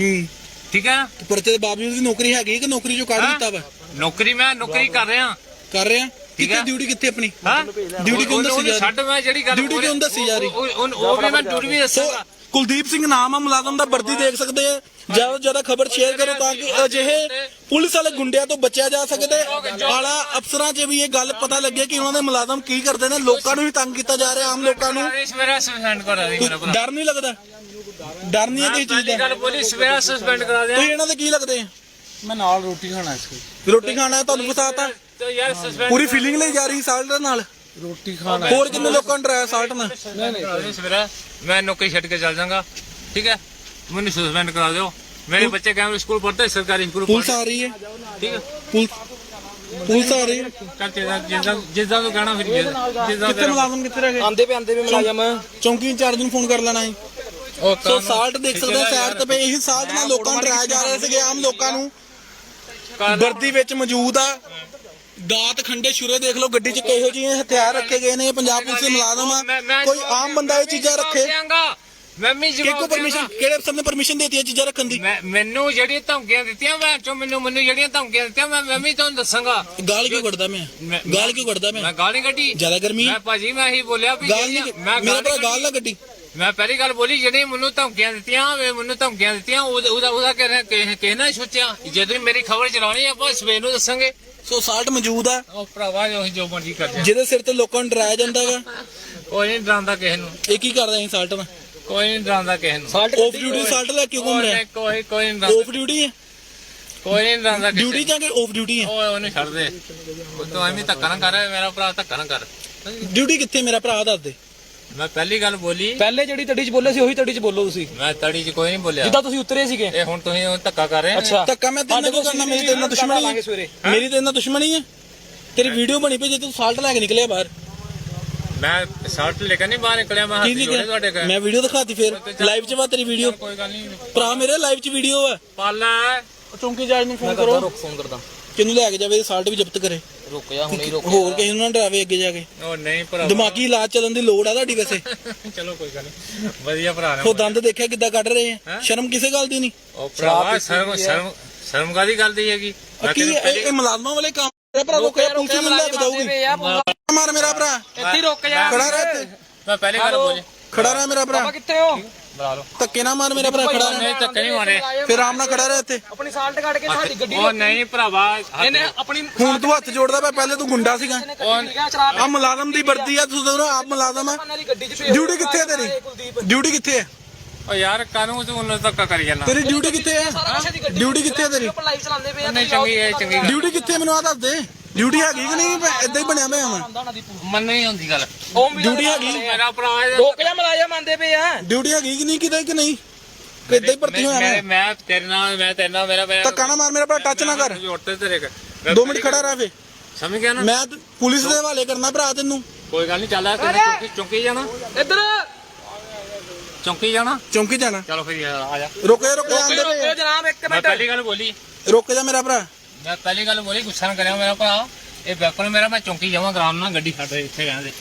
ਹੂੰ। ਠੀਕ ਹੈ ਨਾ? ਤੇ ਪਰਚੇ ਦੇ ਬਾਵਜੂਦ ਵੀ ਨੌਕਰੀ ਹੈਗੀ ਕਿ ਨੌਕਰੀ ਚੋਂ ਕੱਢ ਹੈਂ? ਦਿੱਤਾ ਵਾ? ਨੌਕਰੀ ਮੈਂ ਨੌਕਰੀ ਕਰ ਰਿਹਾ। ਕਰ ਰਿਹਾ? ਕਿੱਥੇ। ਡਿਊਟੀ ਕਿੱਥੇ ਆਪਣੀ? ਹਾਂ? Duty ਕਿਉਂ ਦੱਸੀ ਜਾ ਰਹੀ? ਛੱਡ ਮੈਂ ਜਿਹੜੀ ਗੱਲ Duty ਕਿਉਂ ਦੱਸੀ ਜਾ ਰਹੀ? ਉਹ- ਵੀ ਮੈਂ ਡਿਊਟੀ ਵੀ ਦੱਸਾਂਗਾ। ਕੁਲਦੀਪ ਸਿੰਘ ਨਾਮ ਆ ਮੁਲਾਜ਼ਮ ਦਾ ਵਰਦੀ ਦੇਖ ਸਕਦੇ ਆ। ਜ਼ਿਆਦਾ ਤੋਂ ਜ਼ਿਆਦਾ ਖਬਰ ਸ਼ੇਅਰ ਕਰੋ ਤਾਂ ਕਿ ਅਜਿਹੇ ਪੁਲਿਸ ਵਾਲੇ ਗੁੰਡਿਆਂ ਤੋਂ ਬਚਿਆ ਜਾ ਸਕੇ ਤੇ ਆਲਾ ਅਫਸਰਾਂ 'ਚ ਵੀ ਇਹ ਗੱਲ ਪਤਾ ਲੱਗੇ ਕਿ ਉਹਨਾਂ ਦੇ ਮੁਲਾਜ਼ਮ ਕੀ ਕਰਦੇ ਨੇ। ਲੋਕਾਂ ਨੂੰ ਵੀ ਤੰਗ ਕੀਤਾ ਜਾ ਰਿਹਾ ਆਮ ਲੋਕਾਂ ਨੂੰ। ਡਰ ਨਹੀਂ ਲੱਗਦਾ? ਡਰ ਨਹੀਂ ਹੈ ਕਿਸੇ ਚੀਜ਼ ਪਹਿਲੀ ਦਾ ਗੱਲ ਬੋਲੀ ਸਵੇਰਾ ਸਸਪੈਂਡ ਕਰਾ ਦੇ। ਤੁਸੀਂ ਇਹਨਾਂ ਦੇ ਕੀ ਲੱਗਦੇ ਆ? ਮੈਂ ਨਾਲ ਰੋਟੀ ਖਾਣਾ ਇਸ ਰੋਟੀ ਖਾਣਾ ਹੈ, ਤੁਹਾਨੂੰ ਫਸਾਤਾ ਤੇ ਯਾਰ ਸਸਪੈਂਡ ਪੂਰੀ ਫੀਲਿੰਗ ਲਈ ਜਾ ਰਹੀ ਸਾਲਟ ਦੇ ਨਾਲ? ਰੋਟੀ ਖਾਣਾ। ਹੋਰ ਕਿੰਨੇ ਲੋਕਾਂ ਨੂੰ ਡਰਾਇਆ ਸਾਲਟ ਨਾਲ? ਕਰਾ ਦੇ ਸਵੇਰਾ ਮੈਂ ਨੌਕਰੀ ਛੱਡ ਕੇ ਚੱਲ ਜਾਵਾਂਗਾ ਠੀਕ ਹੈ? ਮੈਨੂੰ ਸਸਪੈਂਡ ਕਰਾ ਦਿਓ। ਮੇਰੇ ਬੱਚੇ ਕੈਮਰੇ ਸਕੂਲ ਪੜ੍ਹਦੇ ਸਰਕਾਰੀ ਸਕੂਲ ਪੁਲਿਸ ਆ ਰਹੀ ਹੈ। ਠੀਕ ਹੈ? ਪੁਲਿਸ ਪੁਲਿਸ ਆ ਰਹੀ ਹੈ। ਚੱਲ ਜਿੱਦਾਂ ਜਿੱਦਾਂ ਤੂੰ ਕਹਿਣਾ ਫਿਰ ਜਿੱਦਾਂ ਕਿੱਥੇ ਮੁਲਾਜ਼ਮ ਕਿੱਥੇ ਰਹਿ ਗਏ? ਆਂਦੇ ਪਏ ਆਂਦੇ ਪਏ ਮੁਲਾਜ਼ਮ। ਚੌਂਕੀ ਇੰਚਾਰਜ ਨੂੰ ਫੋਨ ਕਰ ਲੈਣਾ ਸੀ। ਉਹ ਸੋ ਸਾਲਟ ਦੇਖ ਸਕਦੇ ਸਾਈਡ ਤੇ ਪਏ ਇਹੀ ਸਾਲਟ ਨਾਲ ਲੋਕਾਂ ਨੂੰ ਡਰਾਇਆ ਜਾ ਰਿਹਾ ਸੀਗੇ ਆਮ ਲੋਕਾਂ ਨੂੰ। ਵਰਦੀ ਵਿੱਚ ਮੌਜੂਦ ਆ। ਦਾਤ ਖੰਡੇ ਛੁਰੇ ਦੇਖ ਲਓ ਗੱਡੀ 'ਚ ਕਿਹੋ ਜਿਹੇ ਹਥਿਆਰ ਰੱਖੇ ਗਏ ਨੇ ਇਹ ਪੰਜਾਬ ਪੁਲਿਸ ਦੇ ਮੁਲਾਜ਼ਮ ਆ। ਕੋਈ ਆਮ ਬੰਦਾ ਇਹ ਚੀਜ਼ਾਂ ਰੱਖੇ? ਮੈਂ ਵੀ ਕਿਹਕੋ ਜਵਾਬ ਪਰਮਿਸ਼ਨ ਕਿਹੜੇ ਅਫਸਰ ਨੇ ਪਰਮਿਸ਼ਨ ਦਿੱਤੀ ਇਹ ਚੀਜ਼ਾਂ ਰੱਖਣ ਦੀ? ਮੈਨੂੰ ਜਿਹੜੀਆਂ ਧਮਕੀਆਂ ਦਿੱਤੀਆਂ ਮੈਂ ਚੋ ਮੈਨੂੰ ਮੈਨੂੰ ਜਿਹੜੀਆਂ ਧਮਕੀਆਂ ਦਿੱਤੀਆਂ ਮੈਂ ਮੈਂ ਵੀ ਤੁਹਾਨੂੰ ਦੱਸਾਂਗਾ। ਗਾਲ ਕਿਉਂ ਕੱਢਦਾ ਮੈਂ ਗਾਲ ਕਿਉਂ ਕੱਢਦਾ ਮੈਂ ਮੈਂ ਗਾਲੀ ਕੱਢੀ। ਜ਼ਿਆਦਾ ਗਰਮੀ? ਮੈਂ ਭਾਜੀ ਮੈਂ ਹੀ ਬੋਲਿਆ ਵੀ ਨਹੀਂ ਮੈਂ ਮੇਰਾ ਭਰਾ ਗਾਲੀ ਨਾ ਗੱਡੀ ਮੈਂ ਪਹਿਲੀ ਗੱਲ ਬੋਲੀ ਜਿਹੜੀ ਮੈਨੂੰ ਧਮਕੀਆਂ ਦਿੱਤੀਆਂ ਵੇ ਮੈਨੂੰ ਧਮਕੀਆਂ ਦਿੱਤੀਆਂ ਉਹਦਾ ਉਹਦਾ ਉਹਦਾ ਕਹਿਣਾ ਕਹਿਣਾ ਸੋਚਿਆ ਜਦੋਂ ਮੇਰੀ ਖਬਰ ਚਲਾਉਣੀ ਆਪਾਂ ਸਵੇਰ ਨੂੰ ਦੱਸਾਂਗੇ। ਸੋ ਸਾਲਟ ਮੌਜੂਦ ਆ। ਉਹ ਭਰਾਵਾ ਜੋ ਜੋ ਮਰਜ਼ੀ ਕਰ ਜਾ ਜਿਹਦੇ ਸਿਰ ਤੇ ਲੋਕਾਂ ਨੂੰ ਡਰਾਇਆ ਜਾਂਦਾ ਵਾ ਕੋਈ ਨਹੀਂ ਡਰਾਉਂਦਾ ਕਿਸੇ ਨੂੰ। ਇਹ ਕੀ ਕਰਦਾ ਸੀ ਸਾਲਟ ਨਾਲ ਕੋਈ ਨਹੀਂ ਡਰਾਉਂਦਾ ਕਿਸੇ ਨੂੰ। ਸਾਲਟ ਆਫ ਡਿਊਟੀ ਸਾਲਟ ਲੈ ਕੇ ਘੁੰਮ ਰਿਹਾ? ਕੋਈ ਕੋਈ ਨਹੀਂ ਡਰਾਉਂਦਾ। ਆਫ ਡਿਊਟੀ ਹੈ ਕੋਈ ਨਹੀਂ ਡਰਾਉਂਦਾ ਕਿਸੇ ਡਿਊਟੀ ਜਾਂ ਕਿ ਆਫ ਡਿਊਟੀ ਹੈ। ਓਏ ਉਹਨੂੰ ਛੱਡ ਦੇ। ਉਹ ਤੂੰ ਐਵੇਂ ਧੱਕਾ ਨਾ ਕਰ ਮੇਰਾ ਭਰਾ ਧੱਕਾ ਨਾ ਕਰ। ਡਿਊਟੀ ਕਿੱਥੇ ਮੇਰਾ ਭਰਾ ਦੱਸ ਦੇ। ਮੈਂ ਪਹਿਲੀ ਗੱਲ ਬੋਲੀ। ਪਹਿਲੇ ਜਿਹੜੀ ਤੜੀ ਚ ਬੋਲੇ ਸੀ ਉਹੀ ਤੜੀ ਚ ਬੋਲੋ ਤੁਸੀਂ। ਮੈਂ ਤੜੀ 'ਚ ਕੋਈ ਨਹੀਂ ਬੋਲਿਆ। ਜਿੱਦਾਂ ਤੁਸੀਂ ਉਤਰੇ ਸੀਗੇ। ਇਹ ਹੁਣ ਤੁਸੀਂ ਉਹ ਧੱਕਾ ਕਰ ਰਹੇ ਹੋ। ਅੱਛਾ। ਧੱਕਾ ਮੈਂ ਤੇਰੇ ਨਾਲ ਕਿਉਂ ਕਰਨਾ ਮੇਰੀ ਤੇਰੇ ਨਾਲ ਦੁਸ਼ਮਣੀ ਹੈ। ਸਵੇਰੇ। ਮੇਰੀ ਤੇਰੇ ਨਾਲ ਦੁਸ਼ਮਣੀ ਹੈ। ਤੇਰੀ ਵੀਡੀਓ ਬਣੀ ਪਈ ਜੇ ਤੂੰ ਸਾਲਟ ਲੈ ਕੇ ਨਿਕਲਿਆ ਬਾਹਰ। ਮੈਂ ਸ਼ਰਟ ਲੈ ਕੇ ਨਹੀਂ ਬਾਹਰ ਨਿਕਲਿਆ ਮੈਂ ਕੀ ਹੱਥ ਨਹੀਂ ਜੋੜੇ ਤੁਹਾਡੇ ਕੋਲ ਮੈਂ ਵੀਡੀਓ ਦਿਖਾਤੀ ਫਿਰ। ਲਾਈਵ 'ਚ ਵਾ ਤੇਰੀ ਵੀਡੀਓ। ਕੋਈ ਗੱਲ ਨਹੀਂ। ਭਰਾ ਮੇਰੇ ਲਾਈਵ 'ਚ ਵੀਡੀਓ ਆ। ਪਾਲਾ। ਚੌਂਕੀ ਜਾਜ ਨੂੰ ਫੋਨ ਮੈਂ ਕਰੋ। ਫੋਨ ਕਰਦਾ। ਕਿਹਨੂੰ ਲੈ ਕੇ ਜਾਵੇ ਸਾਲਟ ਵੀ ਜ਼ਬਤ ਕਰੇ। ਰੁਕ ਜਾ ਹੁਣੇ ਹੀ ਰੁਕ ਹੋਰ ਕਿਸੇ ਨੂੰ ਨਾ ਡਰਾਵੇ ਅੱਗੇ ਜਾ ਕੇ। ਉਹ ਨਹੀਂ ਭਰਾ ਦਿਮਾਗੀ ਇਲਾਜ ਚੱਲਣ ਦੀ ਲੋੜ ਆ ਤੁਹਾਡੀ ਵੈਸੇ। ਚਲੋ ਕੋਈ ਗੱਲ ਨਹੀਂ। ਵਧੀਆ ਭਰਾ ਨੇ ਉਹ ਦੰਦ ਦੇਖਿਆ ਕਿੱਦਾਂ ਕੱਢ ਰਹੇ ਆ? ਸ਼ਰਮ ਕਿਸੇ ਗੱਲ ਦੀ ਨਹੀਂ। ਉਹ ਭਰਾਵਾ ਸ਼ਰਮ ਸ਼ਰਮ ਸ਼ਰਮ ਕਾਦੀ ਗੱਲ ਦੀ ਹੈਗੀ? ਕੀ ਇਹ ਇਹ ਮੁਲਾਜ਼ਮਾਂ ਵਾਲੇ ਕੰਮ ਮੇਰਾ ਭਰਾ ਰੁਕਿਆ ਪੁਲਿਸ ਨੂੰ ਲੈ ਕੇ ਜਾਊਗੀ ਮਾਰ ਮੇਰਾ ਭਰਾ। ਇੱਥੇ ਰੁਕ ਜਾ। ਖੜਾ ਰਹਿ ਇੱਥੇ। ਮੈਂ ਪਹਿਲੇ ਗੱਲ ਬੋਲੀ। ਖੜਾ ਰਹਿ ਮੇਰਾ ਭਰਾ। ਕਿੱਥੇ ਹੋ? ਬੁਲਾ ਲਓ। ਧੱਕੇ ਨਾ ਮਾਰ ਮੇਰਾ ਭਰਾ ਖੜਾ ਨਹੀਂ ਧੱਕੇ ਨਹੀਂ ਮਾਰੇ। ਫਿਰ ਆਰਾਮ ਨਾਲ ਖੜਾ ਰਹਿ ਇੱਥੇ। ਆਪਣੀ ਸਾਲਟ ਕੱਢ ਕੇ ਸਾਡੀ ਗੱਡੀ ਉਹ ਨਹੀਂ ਭਰਾਵਾ ਇਹਨੇ ਆਪਣੀ ਹੁਣ ਤੂੰ ਹੱਥ ਜੋੜਦਾ ਪਿਆ ਪਹਿਲੇ ਤੂੰ ਗੁੰਡਾ ਸੀਗਾ। ਆ ਮੁਲਾਜ਼ਮ ਦੀ ਵਰਦੀ ਆ ਤੁਸੀਂ ਦੋਨੋਂ ਆਪ ਮੁਲਾਜ਼ਮ ਆ। ਡਿਊਟੀ ਕਿੱਥੇ ਹੈ ਤੇਰੀ? ਡਿਊਟੀ ਕਿੱਥੇ ਹੈ ਉਹ ਯਾਰ ਕਾਨੂੰ ਤੂੰ ਉਹਨੂੰ ਧੱਕਾ ਕਰੀ ਜਾਂਦਾ? ਤੇਰੀ ਡਿਊਟੀ ਕਿੱਥੇ ਹੈ ਡਿਊਟੀ ਕਿੱਥੇ ਹੈ ਤੇਰੀ? ਲਾਈਵ ਚਲਾਉਂਦੇ ਪਏ ਆ ਨਹੀਂ ਚੰਗੀ ਹੈ ਚੰਗੀ ਡਿਊਟੀ ਕਿੱਥੇ ਮੈਨੂੰ ਆ ਦੱਸ ਦੇ। ਡਿਊਟੀ ਹੈਗੀ ਕਿ ਨਹੀਂ? ਇਦਾਂ ਹੀ ਬਣਿਆ ਮੈਂ। ਮਨ ਨਹੀਂ ਹੁੰਦੀ ਗੱਲ। ਡਿਊਟੀ ਹੈਗੀ। ਮੇਰਾ ਭਰਾ ਇਹ- ਰੁਕ ਜਾ ਮਲਾਇਆ ਮੰਨਦੇ ਪਏ ਆ। ਡਿਊਟੀ ਹੈਗੀ ਕਿ ਨਹੀਂ ਕਿਤੇ ਕਿ ਨਹੀਂ? ਕਿੱਦਾਂ ਹੀ ਭਰਤੀ ਹੋਇਆ ਮੈਂ ਮੈਂ ਮੈਂ ਤੇਰੇ ਨਾਲ ਮੈਂ ਤੇਰੇ ਨਾਲ ਮੇਰਾ ਮੇਰਾ ਧੱਕਾ ਨਾ ਮਾਰ ਮੇਰਾ ਭਰਾ ਟੱਚ ਨਾ ਕਰ। ਜੋੜਤੇ ਤੇਰੇ ਕੋ 2 ਮਿੰਟ ਖੜਾ ਰਹਿ ਫੇ। ਸਮਝ ਗਿਆ ਨਾ? ਮੈਂ ਤੇ ਪੁਲਿਸ ਦੇ ਹਵਾਲੇ ਕਰਨਾ ਭਰਾ ਤੈਨੂੰ। ਕੋਈ ਗੱਲ ਨਹੀਂ ਚੱਲ ਆ ਤੈਨੂੰ ਚੌਂਕੀ ਚੌਂਕੀ ਜਾਣਾ। ਇੱਧਰ। ਚੌਂਕੀ ਜਾਣਾ? ਚੌਂਕੀ ਜਾਣਾ। ਚਲੋ ਫਿਰ ਆ ਜਾ। ਰੁਕ ਜਾ ਰੁਕ ਜਾ ਆਂਦੇ ਰੁਕੋ ਪਏ ਜਨਾਬ ਇੱਕ ਮੈਂ ਮਿੰਟ। ਪਹਿਲੀ ਗੱਲ ਬੋਲੀ। ਰੁਕ ਜਾ ਮੇਰਾ ਭਰਾ। ਮੈਂ ਪਹਿਲੀ ਗੱਲ ਬੋਲੀ ਗੁੱਸਾ ਨਾ ਕਰਿਆ ਮੇਰਾ ਭਰਾ। ਇਹ ਵੈਪਨ ਮੇਰਾ ਮੈਂ ਚੌਂਕੀ ਜਾਵਾਂ ਆਰਾਮ ਨਾਲ ਗੱਡੀ ਛੱਡ ਇੱਥੇ ਰਹਿਣ ਦੇ।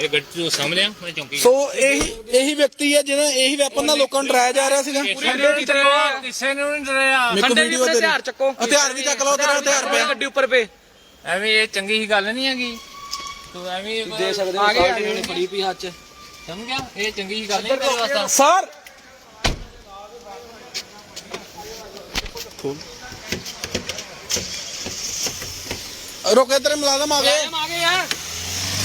ਇਹ ਗੱਡੀ ਤੋਂ ਸਾਹਮਣੇ ਆ ਮੈਂ ਚੌਂਕੀ ਸੋ ਇਹੀ ਇਹੀ ਵਿਅਕਤੀ ਹੈ ਜਿਹਨੇ ਇਹੀ ਵੈਪਨ ਨਾਲ ਲੋਕਾਂ ਨੂੰ ਡਰਾਇਆ ਜਾ ਰਿਹਾ ਸੀਗਾ। ਕਿਸੇ ਨੇ ਨਹੀਂ ਡਰਿਆ ਮੇਰੇ ਕੋਲ ਖੰਡੇ ਵੀ ਵੀਡੀਓ ਹਥਿਆਰ ਚੱਕੋ। ਹਥਿਆਰ ਵੀ ਚੱਕ ਲਓ ਤੇਰਾ ਹਥਿਆਰ ਪਿਆ। ਗੱਡੀ ਉੱਪਰ ਪੇ ਐਵੇਂ ਇਹ ਚੰਗੀ ਹੀ ਗੱਲ ਨਹੀਂ ਹੈਗੀ। ਤੂੰ ਐਵੇਂ ਦੇ ਸਕਦੇ ਹੋ ਸਾਡੀ ਨੇ ਫੜੀ ਪਈ ਹੱਥ 'ਚ। ਸਮਝ ਗਿਆ? ਇਹ ਚੰਗੀ ਹੀ ਗੱਲ ਨਹੀਂ ਤੇਰੇ ਵਾਸਤੇ। ਸਰ! ਰੋਕੇ ਤੇਰੇ ਮੁਲਾਜ਼ਮ ਆ ਗਏ। ਆ ਗਏ ਆ।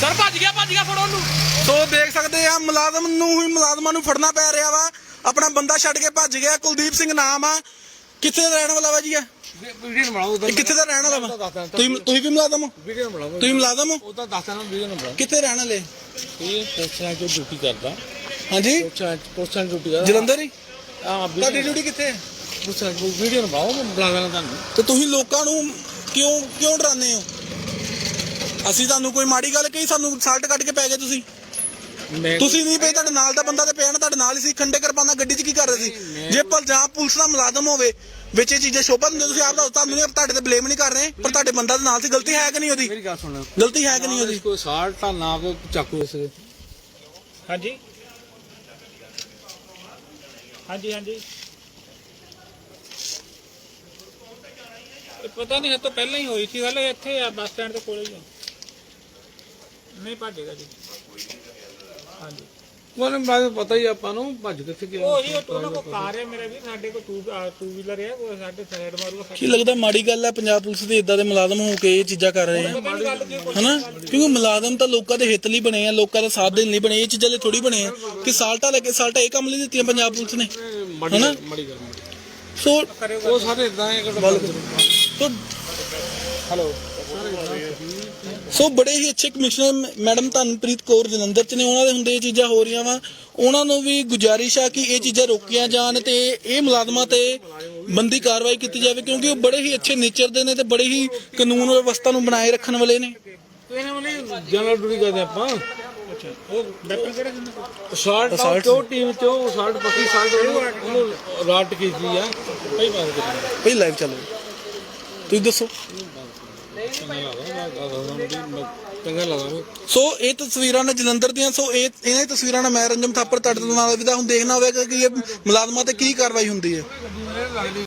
ਸਰ ਭੱਜ ਗਿਆ ਭੱਜ ਗਿਆ ਫੜੋ ਉਹਨੂੰ ਸੋ ਦੇਖ ਸਕਦੇ ਆ ਮੁਲਾਜ਼ਮ ਨੂੰ ਹੀ ਮੁਲਾਜ਼ਮਾਂ ਨੂੰ ਫੜਨਾ ਪੈ ਰਿਹਾ ਵਾ। ਆਪਣਾ ਬੰਦਾ ਛੱਡ ਕੇ ਭੱਜ ਗਿਆ। ਕੁਲਦੀਪ ਸਿੰਘ ਨਾਮ ਆ। ਕਿੱਥੇ ਦਾ ਰਹਿਣ ਵਾਲਾ ਵਾ ਜੀ ਇਹ? ਵੀਡੀਓ ਬਣਾਓ ਇਹ ਕਿੱਥੇ ਦਾ ਰਹਿਣ ਵਾਲਾ ਵਾ? ਤੁਸੀਂ ਤੁਸੀਂ ਵੀ ਮੁਲਾਜ਼ਮ ਹੋ? ਵੀਡੀਓ ਬਣਾਓ ਤੁਸੀਂ ਮੁਲਾਜ਼ਮ ਹੋ? ਉਹ ਤਾਂ ਦੱਸਦਾ ਨਾ ਵੀਡੀਓ ਨੰਬਰ ਕਿੱਥੇ ਰਹਿਣ ਵਾਲੇ? ਇਹ ਪੋਸਟਾਂ 'ਚ ਡਿਊਟੀ ਕਰਦਾ। ਹਾਂਜੀ? ਪੋਸਟਾਂ 'ਚ ਪੋਸਟਾਂ 'ਚ ਡਿਊਟੀ ਕਰਦਾ। ਜਲੰਧਰ ਹੀ? ਆ ਤੁਹਾਡੀ ਡਿਊਟੀ ਕਿੱਥੇ ਹੈ? ਪੋਸਟਾਂ 'ਚ ਵੀਡੀਓ ਬਣਾਓ ਮੈਂ ਬੁਲਾ ਦੇਣਾ ਤੁਹਾਨੂੰ। ਤੇ ਤੁਸੀਂ ਲੋਕਾਂ ਨੂੰ ਕਿਉਂ ਕਿਉਂ ਡਰਾਉਂਦੇ ਹੋ? ਅਸੀਂ ਤੁਹਾਨੂੰ ਕੋਈ ਮਾੜੀ ਗੱਲ ਕਹੀ ਸਾਨੂੰ ਸਾਲਟ ਕੱਢ ਕੇ ਪੈ ਗਏ ਤੁਸੀਂ। ਮੈਂ ਤੁਸੀਂ ਨਹੀਂ ਪਏ ਤੁਹਾਡੇ ਨਾਲ ਦਾ ਬੰਦਾ ਤੇ ਪਿਆ ਨਾ ਤੁਹਾਡੇ ਨਾਲ ਹੀ ਸੀ ਖੰਡੇ ਕਰਪਾਨਾ ਗੱਡੀ 'ਚ ਕੀ ਕਰ ਰਹੇ ਸੀ? ਜੇ ਪੰਜਾਬ ਪੁਲਿਸ ਦਾ ਮੁਲਾਜ਼ਮ ਹੋਵੇ ਵਿੱਚ ਇਹ ਚੀਜ਼ਾਂ ਸ਼ੋਭਾ ਦਿੰਦੇ ਤੁਸੀਂ ਆਪ ਦਾ ਤੁਹਾਨੂੰ ਨਹੀਂ ਤੁਹਾਡੇ ਤੇ ਬਲੇਮ ਨਹੀਂ ਕਰ ਰਹੇ ਪਰ ਤੁਹਾਡੇ ਬੰਦਾ ਦੇ ਨਾਲ ਸੀ ਗਲਤੀ ਹੈ ਕਿ ਨਹੀਂ ਉਹਦੀ? ਮੇਰੀ ਗੱਲ ਸੁਣ। ਗਲਤੀ ਹੈ ਕਿ ਨਹੀਂ ਉਹਦੀ? ਕੋਈ ਸਾਲਟ ਤਾਂ ਨਾ ਕੋਈ ਚਾਕੂ ਇਸ ਹਾਂਜੀ। ਹਾਂਜੀ ਹਾਂਜੀ। ਇਹ ਪਤਾ ਨਹੀਂ ਇਹ ਤਾਂ ਪਹਿਲਾਂ ਹੀ ਹੋਈ ਸੀ ਇਹ ਇੱਥੇ ਆ ਬੱਸ ਸਟੈਂਡ ਦੇ ਕੋਲੇ ਹੀ ਆ। ਨਹੀਂ ਭੱਜੇਗਾ ਜੀ। ਹਾਂਜੀ। ਮੈਨੂੰ ਬਾਅਦ ਪਤਾ ਹੀ ਆਪਾਂ ਨੂੰ ਭੱਜ ਕਿੱਥੇ ਗਿਆ। ਉਹ ਜੀ ਉਹ ਉਹਨਾਂ ਕੋ ਕਾਰ ਹੈ ਮੇਰੇ ਵੀ ਸਾਡੇ ਕੋ ਟੂ ਟੂ ਵੀਲਰ ਹੈ ਉਹ ਸਾਡੇ ਸਾਈਡ ਮਾਰੂਗਾ ਕੀ ਲੱਗਦਾ ਮਾੜੀ ਗੱਲ ਹੈ ਪੰਜਾਬ ਪੁਲਿਸ ਦੇ ਇਦਾਂ ਦੇ ਮੁਲਾਜ਼ਮ ਹੋ ਕੇ ਇਹ ਚੀਜ਼ਾਂ ਕਰ ਰਹੇ ਆ? ਕੀ ਹਨਾ? ਕਿਉਂਕਿ ਮੁਲਾਜ਼ਮ ਤਾਂ ਲੋਕਾਂ ਦੇ ਹਿੱਤ ਲਈ ਬਣੇ ਆ ਲੋਕਾਂ ਦਾ ਸਾਥ ਦੇਣ ਲਈ ਬਣੇ ਇਹ ਚੀਜ਼ਾਂ ਲਈ ਥੋੜੀ ਬਣੇ ਆ ਕਿ ਸਾਲਟਾ ਲੱਗੇ ਸਾਲਟਾ ਇਹ ਕੰਮ ਲਈ ਦਿੱਤੀਆਂ ਪੰਜਾਬ ਪੁਲਿਸ ਨੇ ਮੜੀ ਹਨਾ? ਮੜੀ ਗੱਲ ਮੜੀ। ਸੋ ਉਹ ਸਾਰੇ ਇਦਾਂ ਹੈ ਸੋ ਹੈਲੋ ਸੋ ਬੜੇ ਹੀ ਅੱਛੇ ਕਮਿਸ਼ਨਰ ਮੈਡਮ ਧਨਪ੍ਰੀਤ ਕੌਰ ਜਲੰਧਰ ਚ ਨੇ ਉਹਨਾਂ ਦੇ ਹੁੰਦੇ ਇਹ ਚੀਜ਼ਾਂ ਹੋ ਰਹੀਆਂ ਵਾ ਉਹਨਾਂ ਨੂੰ ਵੀ ਗੁਜ਼ਾਰਿਸ਼ ਆ ਕਿ ਇਹ ਚੀਜ਼ਾਂ ਰੋਕੀਆਂ ਜਾਣ ਤੇ ਇਹ ਮੁਲਾਜ਼ਮਾਂ ਤੇ ਬੰਦੀ ਕਾਰਵਾਈ ਕੀਤੀ ਜਾਵੇ ਕਿਉਂਕਿ ਉਹ ਬੜੇ ਹੀ ਅੱਛੇ ਨੇਚਰ ਦੇ ਨੇ ਤੇ ਬੜੇ ਹੀ ਕਾਨੂੰਨ ਵਿਵਸਥਾ ਨੂੰ ਬਣਾਏ ਰੱਖਣ ਵਾਲੇ ਨੇ ਜਨਰਲ ਡਿਊਟੀ ਕਰਦੇ ਆਪਾਂ ਉਹ ਵੈਪਨ ਕਿਹੜੇ ਦਿੰਦੇ ਕੋ ਸਾਲਟ ਤਾਂ ਟੀਮ ਚੋ ਸਾਲਟ ਪੱਕੀ ਸਾਲਟ ਉਹਨੂੰ ਰਾਟ ਕੀਤੀ ਆ ਕਈ ਵਾਰ ਭਈ ਲਾਈਵ ਚੱਲ ਰਿਹਾ ਤੁਸੀਂ ਦੱਸੋ। ਚੰਗਾ ਲੱਗਾ ਸੋ ਇਹ ਤਸਵੀਰਾਂ ਨੇ ਜਲੰਧਰ ਦੀਆਂ, ਸੋ ਇਹ ਇਹਨਾਂ ਦੀ ਤਸਵੀਰਾਂ ਨਾਲ ਮੈਂ ਰੰਜਮ ਥਾਪਰ ਤੁਹਾਡੇ ਨਾਲ ਵਿਦਾ ਹੁਣ ਦੇਖਣਾ ਹੋਵੇਗਾ ਕਿ ਇਹ ਮੁਲਾਜ਼ਮਾਂ ਤੇ ਕੀ ਕਾਰਵਾਈ ਹੁੰਦੀ ਹੈ।